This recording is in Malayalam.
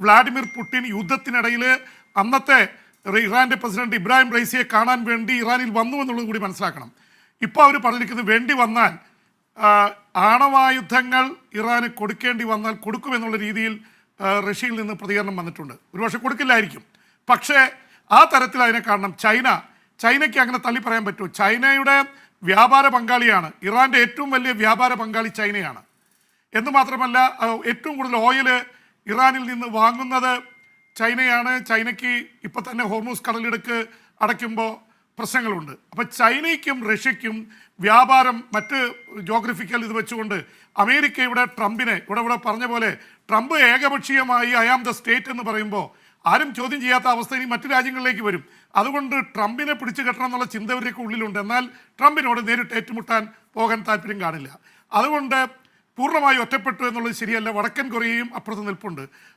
വ്ളാഡിമിർ പുടിൻ യുദ്ധത്തിനിടയിൽ അന്നത്തെ ഇറാന്റെ പ്രസിഡന്റ് ഇബ്രാഹിം റൈസിയെ കാണാൻ വേണ്ടി ഇറാനിൽ വന്നു എന്നുള്ളതും കൂടി മനസ്സിലാക്കണം. ഇപ്പോൾ അവർ പറഞ്ഞിരിക്കുന്നത് വേണ്ടി വന്നാൽ ആണവായുധങ്ങൾ ഇറാന് കൊടുക്കേണ്ടി വന്നാൽ കൊടുക്കുമെന്നുള്ള രീതിയിൽ റഷ്യയിൽ നിന്ന് പ്രതികരണം വന്നിട്ടുണ്ട്. ഒരുപക്ഷെ കൊടുക്കില്ലായിരിക്കും. പക്ഷേ ആ തരത്തിൽ അതിനെ കാണണം. ചൈന ചൈനയ്ക്ക് അങ്ങനെ തള്ളി പറയാൻ പറ്റുമോ ചൈനയുടെ വ്യാപാര പങ്കാളിയാണ്. ഇറാന്റെ ഏറ്റവും വലിയ വ്യാപാര പങ്കാളി ചൈനയാണ്. എന്ന് മാത്രമല്ല ഏറ്റവും കൂടുതൽ ഓയിൽ ഇറാനിൽ നിന്ന് വാങ്ങുന്നത് ചൈനയാണ്. ചൈനയ്ക്ക് ഇപ്പൊ തന്നെ ഹോർമൂസ് കടലിടുക്ക് അടയ്ക്കുമ്പോൾ പ്രശ്നങ്ങളുണ്ട്. അപ്പോൾ ചൈനയ്ക്കും റഷ്യക്കും വ്യാപാരം മറ്റ് ജോഗ്രഫിക്കൽ ഇത് വെച്ചുകൊണ്ട് അമേരിക്ക ഇവിടെ ട്രംപിനെ ഇവിടെ ഇവിടെ പറഞ്ഞ പോലെ ട്രംപ് ഏകപക്ഷീയമായി ഐ ആം ദ സ്റ്റേറ്റ് എന്ന് പറയുമ്പോൾ ആരും ചോദ്യം ചെയ്യാത്ത അവസ്ഥ ഇനി മറ്റു രാജ്യങ്ങളിലേക്ക് വരും. അതുകൊണ്ട് ട്രംപിനെ പിടിച്ചു കെട്ടണം എന്നുള്ള ചിന്ത ഉള്ളിലുണ്ട്. എന്നാൽ ട്രംപിനോട് നേരിട്ട് ഏറ്റുമുട്ടാൻ പോകാൻ താല്പര്യം കാണില്ല. അതുകൊണ്ട് പൂർണമായി ഒറ്റപ്പെട്ടു എന്നുള്ളത് ശരിയല്ല. വടക്കൻ കൊറിയയും അപ്പുറത്ത് നിൽപ്പുണ്ട്.